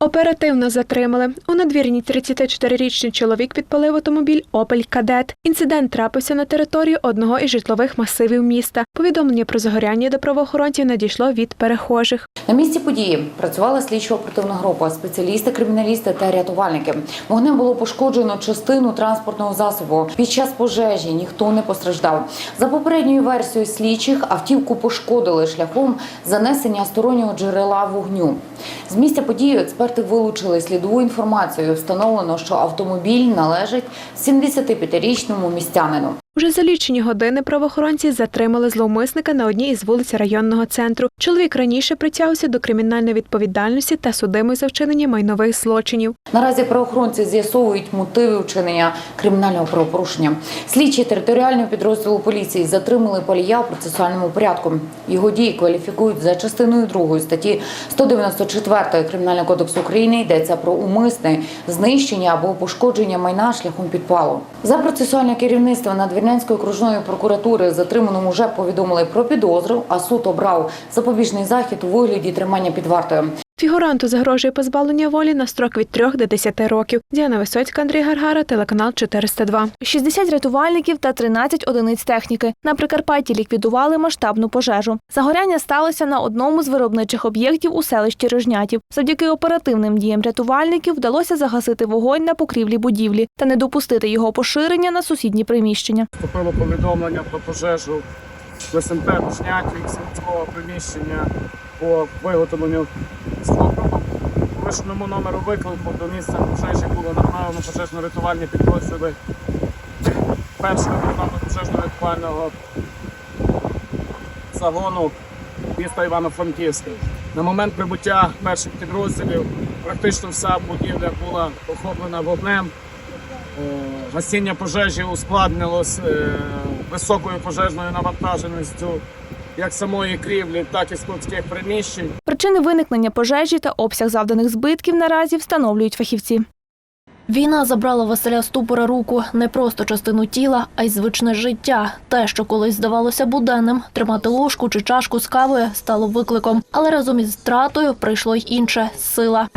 Оперативно затримали. У надвірні 34-річний чоловік підпалив автомобіль Опель Кадет. Інцидент трапився на території одного із житлових масивів міста. Повідомлення про загоряння до правоохоронців надійшло від перехожих. На місці події працювала слідчо-оперативна група, спеціалісти, криміналісти та рятувальники. Вогнем було пошкоджено частину транспортного засобу. Під час пожежі ніхто не постраждав. За попередньою версією слідчих автівку пошкодили шляхом занесення стороннього джерела вогню. З місця події експерти вилучили слідову інформацію. Встановлено, що автомобіль належить 75-річному містянину. Уже за лічені години правоохоронці затримали зловмисника на одній із вулиць районного центру. Чоловік раніше притягувався до кримінальної відповідальності та судимий за вчинення майнових злочинів. Наразі правоохоронці з'ясовують мотиви вчинення кримінального правопорушення. Слідчі територіального підрозділу поліції затримали палія у процесуальному порядку. Його дії кваліфікують за частиною 2 статті 194 Кримінального кодексу України. Йдеться про умисне знищення або пошкодження майна шляхом підпалу. За процесуальне керівництво Надвірнянської окружної прокуратури затриманому вже повідомили про підозру, а суд обрав запобіжний захід у вигляді тримання під вартою. Фігуранту загрожує позбавлення волі на строк від 3 до 10 років. Діана Висоцька, Андрій Гаргара, телеканал 402. 60 рятувальників та 13 одиниць техніки. На Прикарпатті ліквідували масштабну пожежу. Загоряння сталося на одному з виробничих об'єктів у селищі Рожнятів. Завдяки оперативним діям рятувальників вдалося загасити вогонь на покрівлі будівлі та не допустити його поширення на сусідні приміщення. Поступило повідомлення про пожежу в СМТ Рожняті сільського приміщення по виготовленню цукру. Вишеному номеру виклику до місця пожежі було направлено пожежно-рятувальні підрозділи першого департаменту пожежно-рятувального загону міста Івано-Франківська. На момент прибуття перших підрозділів практично вся будівля була охоплена вогнем. Е, Гасіння пожежі ускладнилось е, високою пожежною навантаженістю як самої крівлі, так і складських приміщень. Причини виникнення пожежі та обсяг завданих збитків наразі встановлюють фахівці. Війна забрала Василя Ступора руку не просто частину тіла, а й звичне життя. Те, що колись здавалося буденним, тримати ложку чи чашку з кавою стало викликом. Але разом із втратою прийшло й інше сила.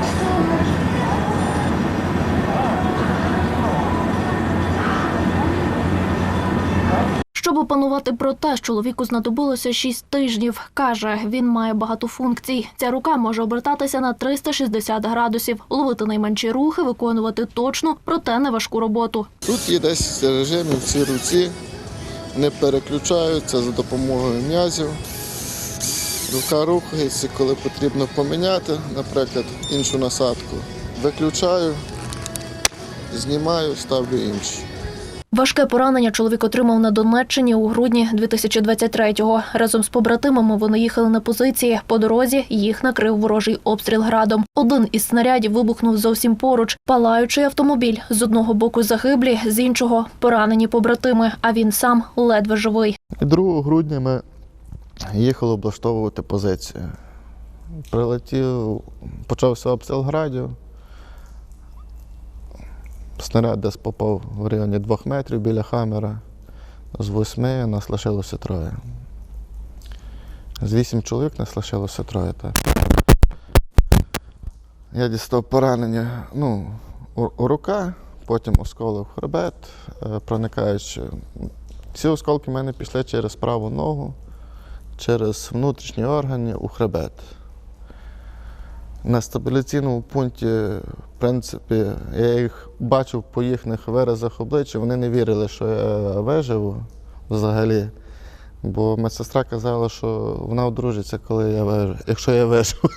Щоб опанувати протез, чоловіку знадобилося 6 тижнів. Каже, він має багато функцій. Ця рука може обертатися на 360 градусів, ловити найменші рухи, виконувати точну, проте не важку роботу. Тут є 10 режимів в цій руці. Вони переключаються за допомогою м'язів. Рука рухається, коли потрібно поміняти, наприклад, іншу насадку. Виключаю, знімаю, ставлю іншу. Важке поранення чоловік отримав на Донеччині у грудні 2023-го. Разом з побратимами вони їхали на позиції. По дорозі їх накрив ворожий обстріл градом. Один із снарядів вибухнув зовсім поруч. Палаючий автомобіль з одного боку загиблі, з іншого поранені побратими. А він сам ледве живий. І 2 грудня ми їхали облаштовувати позицію. Прилетів, почався обстріл градів. Снаряд десь попав в районі двох метрів біля хамера. З восьми нас лишилося троє. З вісім чоловік нас лишилося троє. Так. Я дістав поранення ну, у, у рука, потім осколок в хребет, е, проникаючи. Ці осколки в мене пішли через праву ногу, через внутрішні органи у хребет. На стабіляційному пункті, в принципі, я їх бачив по їхніх виразах обличчя, вони не вірили, що я виживу взагалі. Бо медсестра казала, що вона одружиться, коли я виживу, якщо я виживу.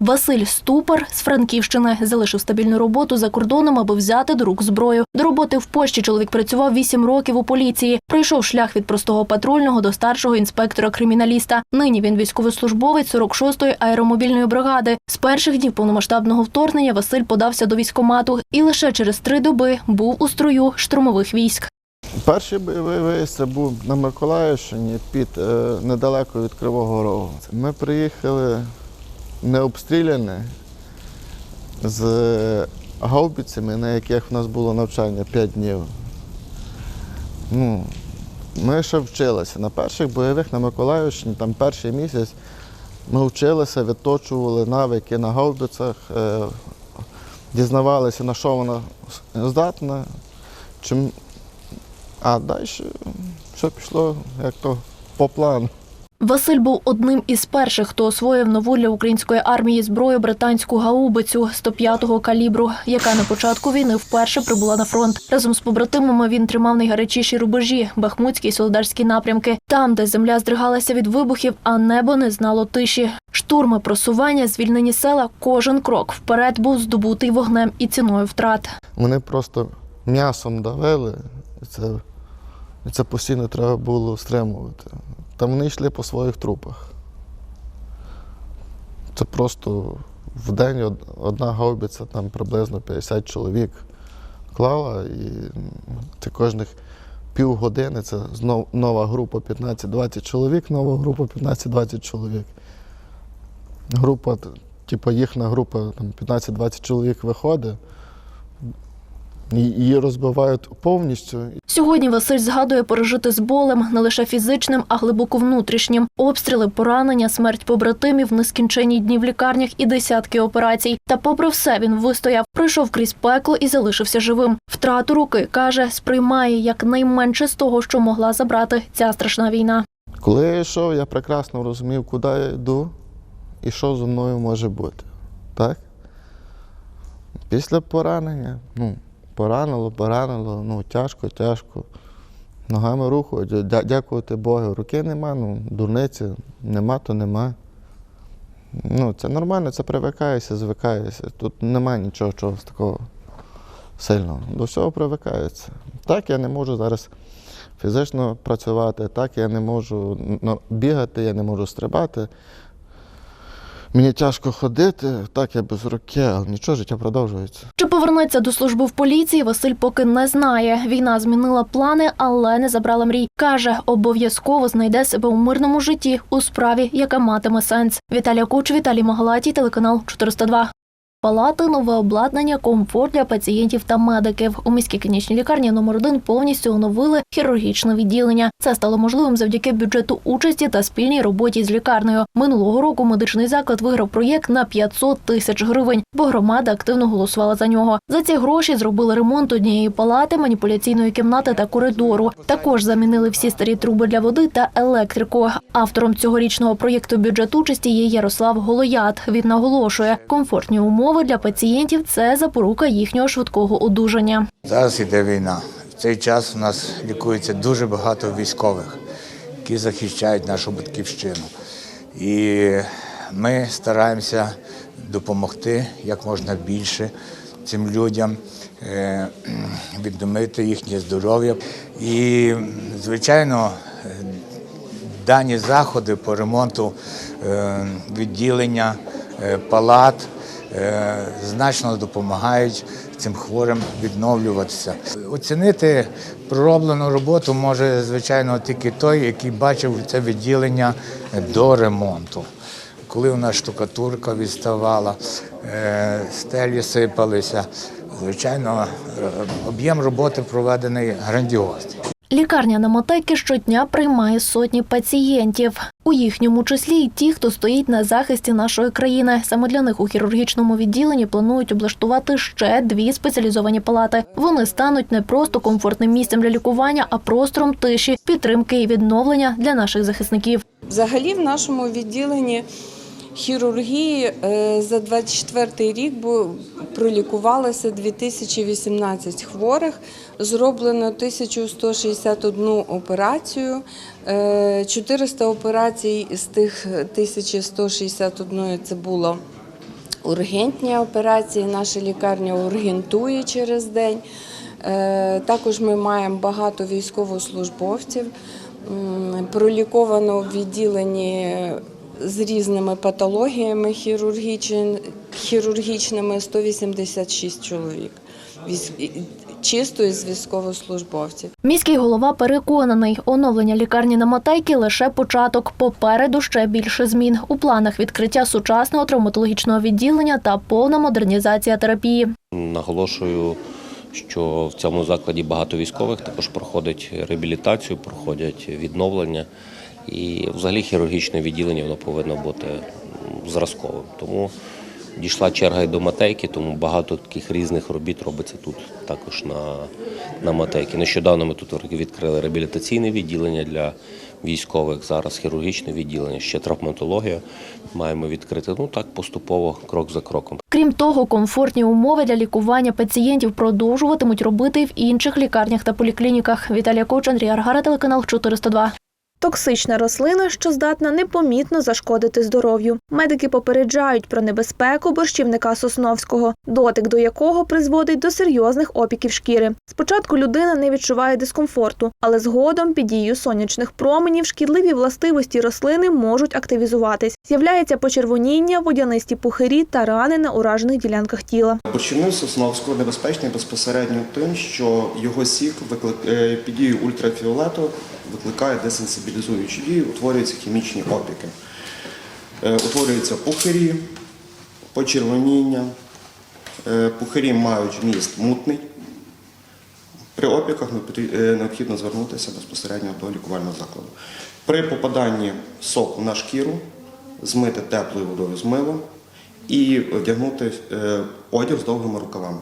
Василь Ступар з Франківщини залишив стабільну роботу за кордоном, аби взяти до рук зброю. До роботи в пошті чоловік працював 8 років у поліції. Пройшов шлях від простого патрульного до старшого інспектора-криміналіста. Нині він військовослужбовець 46-ї аеромобільної бригади. З перших днів повномасштабного вторгнення Василь подався до військкомату і лише через три доби був у строю штурмових військ. Перший бойовий виїзд був на Миколаївщині під е, недалеко від Кривого Рогу. Ми приїхали не обстріляні з гаубицями, на яких в нас було навчання 5 днів. Ну, ми ще вчилися. На перших бойових на Миколаївщині, там перший місяць, Ми вчилися, відточували навики на гаубицях, е, дізнавалися, на що вона здатна. Чим... А далі все пішло як то по плану. Василь був одним із перших, хто освоїв нову для української армії зброю британську гаубицю 105-го калібру, яка на початку війни вперше прибула на фронт. Разом з побратимами він тримав найгарячіші рубежі Бахмутські і Солдарські напрямки, там, де земля здригалася від вибухів, а небо не знало тиші. Штурми, просування, звільнені села, кожен крок вперед був здобутий вогнем і ціною втрат. Вони просто м'ясом давили, і це, і це постійно треба було стримувати. Та вони йшли по своїх трупах. Це просто в день одна гаубиця, там приблизно 50 чоловік клала, і це кожних півгодини це знов нова група 15-20 чоловік, нова група 15-20 чоловік. Група, типу їхня група, 15-20 чоловік виходить, її розбивають повністю, Сьогодні Василь згадує пережити з болем не лише фізичним, а глибоко внутрішнім. Обстріли, поранення, смерть побратимів, нескінченні дні в лікарнях і десятки операцій. Та, попри все, він вистояв, пройшов крізь пекло і залишився живим. Втрату руки каже, сприймає як найменше з того, що могла забрати ця страшна війна. Коли я йшов, я прекрасно розумів, куди я йду і що зі мною може бути. Так? Після поранення, ну, поранило, поранило, ну, тяжко, тяжко. Ногами руху, дя- дякувати Богу. Руки нема, ну, дурниці, нема, то нема. Ну, це нормально, це привикаєшся, звикаєшся. Тут немає нічого чогось такого сильного. До всього привикається. Так, я не можу зараз фізично працювати, так я не можу ну, бігати, я не можу стрибати. Мені тяжко ходити, так я без руки, але нічого, життя продовжується. Чи повернеться до служби в поліції, Василь поки не знає. Війна змінила плани, але не забрала мрій. Каже, обов'язково знайде себе у мирному житті у справі, яка матиме сенс. Віталія Куч, Віталій Магалатій, телеканал 402. Палати, нове обладнання, комфорт для пацієнтів та медиків. У міській клінічній лікарні номер 1 повністю оновили хірургічне відділення. Це стало можливим завдяки бюджету участі та спільній роботі з лікарнею. Минулого року медичний заклад виграв проєкт на 500 тисяч гривень, бо громада активно голосувала за нього. За ці гроші зробили ремонт однієї палати, маніпуляційної кімнати та коридору. Також замінили всі старі труби для води та електрику. Автором цьогорічного проєкту бюджет участі є Ярослав Голоят. Він наголошує, комфортні умови для пацієнтів це запорука їхнього швидкого одужання. Зараз іде війна. В цей час у нас лікується дуже багато військових, які захищають нашу батьківщину. І ми стараємося допомогти як можна більше цим людям, е, відновити їхнє здоров'я. І, звичайно, дані заходи по ремонту е, відділення, е, палат значно допомагають цим хворим відновлюватися. Оцінити пророблену роботу може, звичайно, тільки той, який бачив це відділення до ремонту. Коли у нас штукатурка відставала, е, стелі сипалися, звичайно, е, об'єм роботи проведений грандіозний. Лікарня на мотеки щодня приймає сотні пацієнтів. У їхньому числі й ті, хто стоїть на захисті нашої країни. Саме для них у хірургічному відділенні планують облаштувати ще дві спеціалізовані палати. Вони стануть не просто комфортним місцем для лікування, а простором тиші, підтримки і відновлення для наших захисників. Взагалі в нашому відділенні хірургії е, за 24 рік пролікувалося 2018 хворих, зроблено 1161 операцію, е, 400 операцій з тих 1161 це було ургентні операції. Наша лікарня ургентує через день. Е, Також ми маємо багато військовослужбовців. Проліковано в відділенні з різними патологіями хірургічн- хірургічними 186 чоловік. Військ- і- Чисто із військовослужбовців. Міський голова переконаний, оновлення лікарні на Мотайки лише початок. Попереду ще більше змін. У планах відкриття сучасного травматологічного відділення та повна модернізація терапії. Наголошую, що в цьому закладі багато військових також проходять реабілітацію, проходять відновлення. І взагалі хірургічне відділення воно повинно бути зразковим. Тому дійшла черга і до матейки, тому багато таких різних робіт робиться тут також на, на матейки. Нещодавно ми тут відкрили реабілітаційне відділення для військових, зараз хірургічне відділення, ще травматологія маємо відкрити. Ну так поступово, крок за кроком. Крім того, комфортні умови для лікування пацієнтів продовжуватимуть робити в інших лікарнях та поліклініках. Віталія Коч, Андрій Аргара, телеканал 402. Токсична рослина, що здатна непомітно зашкодити здоров'ю. Медики попереджають про небезпеку борщівника сосновського, дотик до якого призводить до серйозних опіків шкіри. Спочатку людина не відчуває дискомфорту, але згодом під дією сонячних променів шкідливі властивості рослини можуть активізуватись. З'являється почервоніння, водянисті пухирі та рани на уражених ділянках тіла. Борщівник Сосновського небезпечний безпосередньо тим, що його сік виклик... е, під дією ультрафіолету викликає десенсибілізуючі дії, утворюються хімічні опіки. Е, Утворюються пухирі, почервоніння. Е, Пухирі мають вміст мутний. При опіках е, необхідно звернутися безпосередньо до лікувального закладу. При попаданні соку на шкіру змити теплою водою з милом і вдягнути е, одяг з довгими рукавами,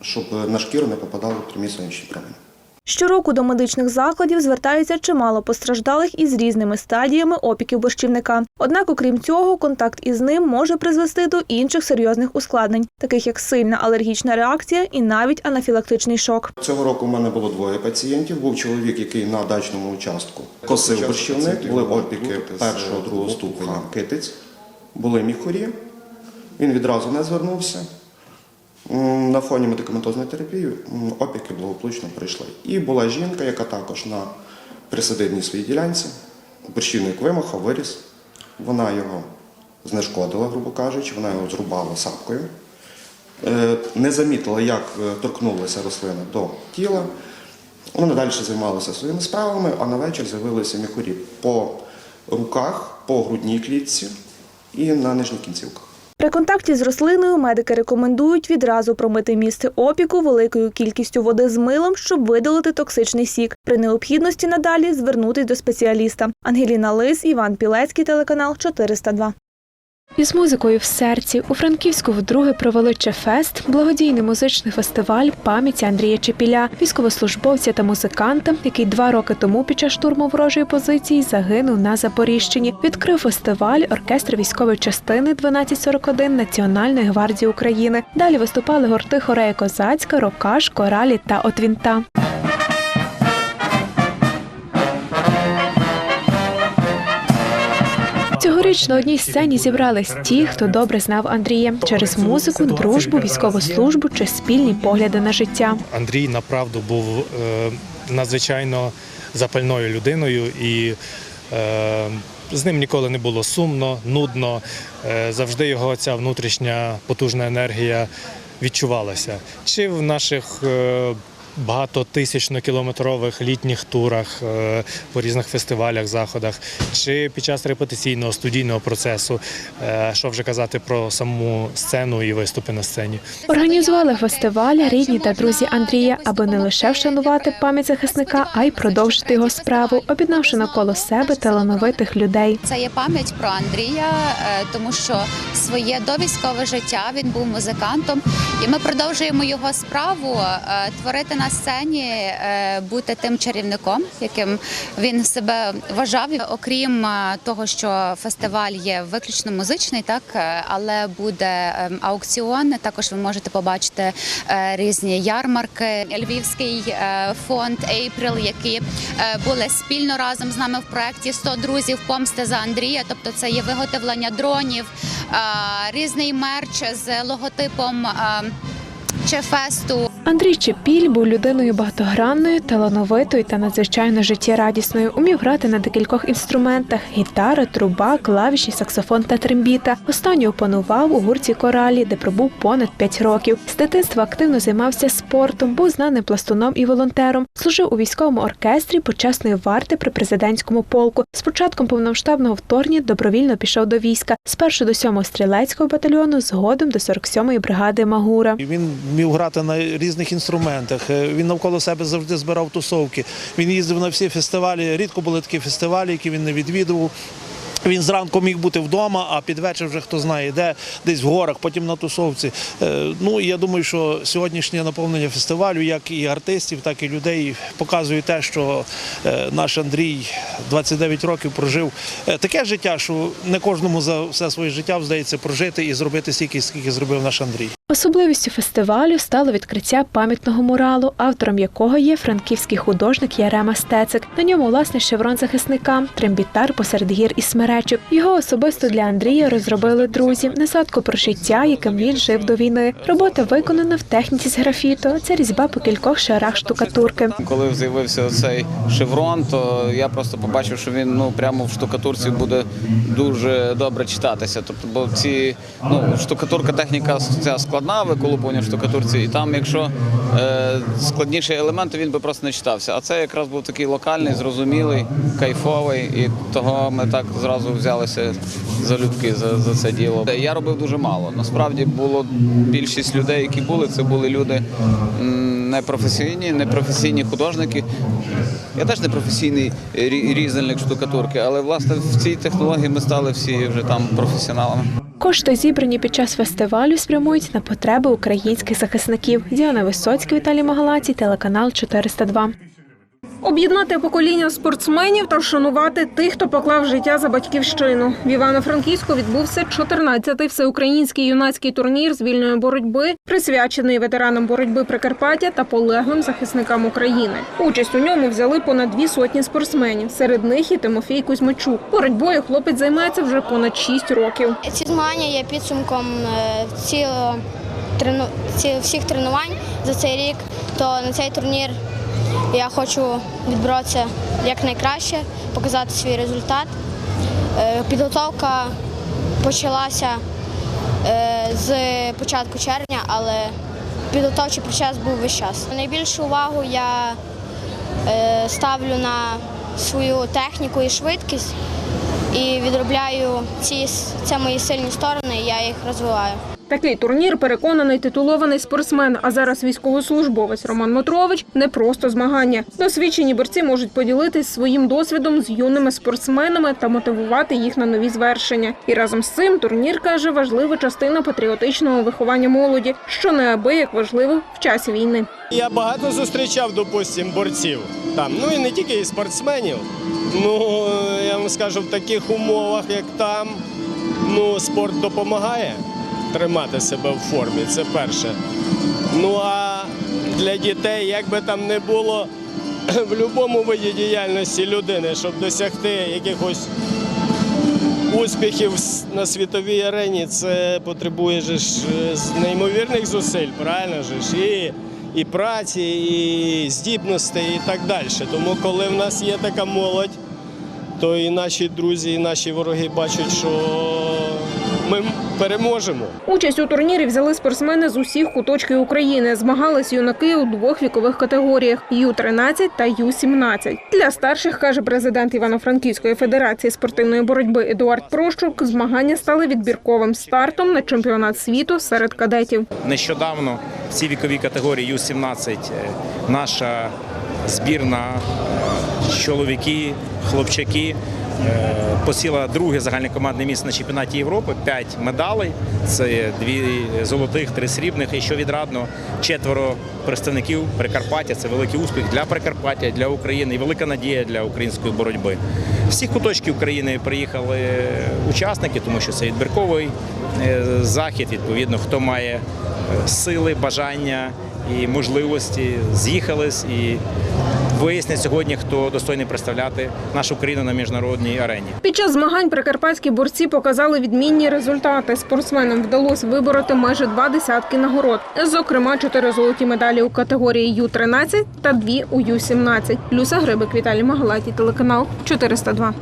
щоб на шкіру не попадали прямі сонячні промені. Щороку до медичних закладів звертаються чимало постраждалих із різними стадіями опіків борщівника. Однак, окрім цього, контакт із ним може призвести до інших серйозних ускладнень, таких як сильна алергічна реакція і навіть анафілактичний шок. Цього року в мене було двоє пацієнтів. Був чоловік, який на дачному участку косив борщівник, були опіки першого, другого ступеня китиць, були міхурі. Він відразу не звернувся. На фоні медикаментозної терапії опіки благополучно пройшли. І була жінка, яка також на присадибній своїй ділянці. Борщівник вимахав, виріс. Вона його знешкодила, грубо кажучи, вона його зрубала сапкою. Е, Не замітила, як е, торкнулася рослина до тіла. Вона далі займалася своїми справами, а на вечір з'явилися міхурі по руках, по грудній клітці і на нижніх кінцівках. При контакті з рослиною медики рекомендують відразу промити місце опіку великою кількістю води з милом, щоб видалити токсичний сік. При необхідності надалі звернутись до спеціаліста. Ангеліна Лис, Іван Пілецький, телеканал 402. Із музикою в серці у Франківську вдруге провели Чефест, благодійний музичний фестиваль пам'яті Андрія Чепіля, військовослужбовця та музиканта, який два роки тому під час штурму ворожої позиції загинув на Запоріжчині. Відкрив фестиваль оркестр військової частини 1241 Національної гвардії України. Далі виступали гурти Хорея Козацька, Рокаш, Коралі та Отвінта. Цьогоріч на одній сцені зібрались ті, хто добре знав Андрія через музику, дружбу, військову службу чи спільні погляди на життя. Андрій направду був е, надзвичайно запальною людиною, і е, з ним ніколи не було сумно, нудно. Е, завжди його ця внутрішня потужна енергія відчувалася. Чи в наших багатотисячнокілометрових літніх турах е, по різних фестивалях, заходах, чи під час репетиційного студійного процесу, е, що вже казати про саму сцену і виступи на сцені. Організували фестиваль рідні та друзі Андрія, аби не лише вшанувати пам'ять захисника, а й продовжити його справу, об'єднавши навколо себе талановитих людей. Це є пам'ять про Андрія, е, тому що своє довійськове життя він був музикантом, і ми продовжуємо його справу е, творити на сцені, е, бути тим чарівником, яким він себе вважав. Окрім е, того, що фестиваль є виключно музичний, так але буде е, аукціон. Також ви можете побачити різні ярмарки. Львівський фонд April, які були спільно разом з нами в проєкті 100 друзів помсти за Андрія. Тобто це є виготовлення дронів, різний мерч з логотипом. Чефесту Андрій Чепіль був людиною багатогранною, талановитою та надзвичайно життєрадісною. Умів грати на декількох інструментах: гітара, труба, клавіші, саксофон та трембіта. Останню опанував у гурті коралі, де пробув понад п'ять років. З дитинства активно займався спортом, був знаним пластуном і волонтером. Служив у військовому оркестрі почесної варти при президентському полку. З початком повномасштабного вторгнення добровільно пішов до війська. Спершу до 7-го стрілецького батальйону, згодом до 47-ї бригади Магура. Він вмів грати на різних інструментах. Е, Він навколо себе завжди збирав тусовки. Він їздив на всі фестивалі. Рідко були такі фестивалі, які він не відвідував. Він зранку міг бути вдома, а під вечір вже хто знає де, десь в горах, потім на тусовці. Е, Ну я думаю, що сьогоднішнє наповнення фестивалю, як і артистів, так і людей, показує те, що е, наш Андрій 29 років прожив е, таке життя, що не кожному за все своє життя вдається прожити і зробити стільки, скільки зробив наш Андрій. Особливістю фестивалю стало відкриття пам'ятного муралу, автором якого є франківський художник Ярема Стецик. На ньому власне шеврон захисника, трембітар посеред гір і смеречок. Його особисто для Андрія розробили друзі. Насадку про життя, яким він жив до війни. Робота виконана в техніці з графіту. Це різьба по кількох шарах штукатурки. Коли з'явився цей шеврон, то я просто побачив, що він ну прямо в штукатурці буде дуже добре читатися. Тобто, бо ці ну штукатурка техніка ця складна, виколупування в штукатурці, і там, якщо е, складніший елемент, то він би просто не читався. А це якраз був такий локальний, зрозумілий, кайфовий, і того ми так зразу взялися за любки за, за це діло. Я робив дуже мало. Насправді було більшість людей, які були, це були люди. непрофесійні, непрофесійні художники. Я теж не професійний рі- різальник штукатурки, але власне в цій технології ми стали всі вже там професіоналами. Кошти, зібрані під час фестивалю, спрямують на потреби українських захисників. Діана Висоцька, Віталій Магалаці, телеканал 402. Об'єднати покоління спортсменів та вшанувати тих, хто поклав життя за батьківщину. В Івано-Франківську відбувся 14-й всеукраїнський юнацький турнір з вільної боротьби, присвячений ветеранам боротьби Прикарпаття та полеглим захисникам України. Участь у ньому взяли понад дві сотні спортсменів. Серед них і Тимофій Кузьмичук. Боротьбою хлопець займається вже понад 6 років. Ці змагання є підсумком е, ціло- трену- ці- всіх тренувань за цей рік. То на цей турнір я хочу відборотися якнайкраще, показати свій результат. Е, Підготовка почалася е, з початку червня, але підготовчий процес був весь час. Найбільшу увагу я е, ставлю на свою техніку і швидкість і відробляю ці це мої сильні сторони, і я їх розвиваю. Такий турнір переконаний титулований спортсмен, а зараз військовослужбовець Роман Мотрович не просто змагання. Досвідчені борці можуть поділитись своїм досвідом з юними спортсменами та мотивувати їх на нові звершення. І разом з цим турнір каже важлива частина патріотичного виховання молоді, що неабияк важливо в часі війни. Я багато зустрічав, допустим, борців там, ну і не тільки і спортсменів. Ну, я вам скажу, в таких умовах, як там, ну, спорт допомагає тримати себе в формі, це перше. Ну а для дітей, як би там не було, в будь-якому виді діяльності людини, щоб досягти якихось успіхів на світовій арені, це потребує ж е, неймовірних зусиль, правильно ж? І, і праці, і здібностей, і так далі. Тому, коли в нас є така молодь, то і наші друзі, і наші вороги бачать, що ми переможемо. Участь у турнірі взяли спортсмени з усіх куточків України. Змагались юнаки у двох вікових категоріях Ю-13 та Ю-17. Для старших, каже президент Івано-Франківської федерації спортивної боротьби Едуард Прощук, змагання стали відбірковим стартом на чемпіонат світу серед кадетів. Нещодавно в цій віковій категорії Ю-17 е, наша збірна чоловіки, хлопчаки посіла друге загальнокомандне місце на чемпіонаті Європи. П'ять медалей. Це дві золотих, три срібних. І що відрадно, четверо представників Прикарпаття. Це великий успіх для Прикарпаття, для України і велика надія для української боротьби. З всіх куточків України приїхали учасники, тому що це відбірковий е, захід. Відповідно, хто має е, сили, бажання і можливості, з'їхались і вияснять сьогодні, хто достойний представляти нашу країну на міжнародній арені. Під час змагань прикарпатські борці показали відмінні результати. Спортсменам вдалося вибороти майже два десятки нагород. Зокрема, чотири золоті медалі у категорії Ю-13 та дві у Ю-17. Люся Грибик, Віталій Магалаті, телеканал 402.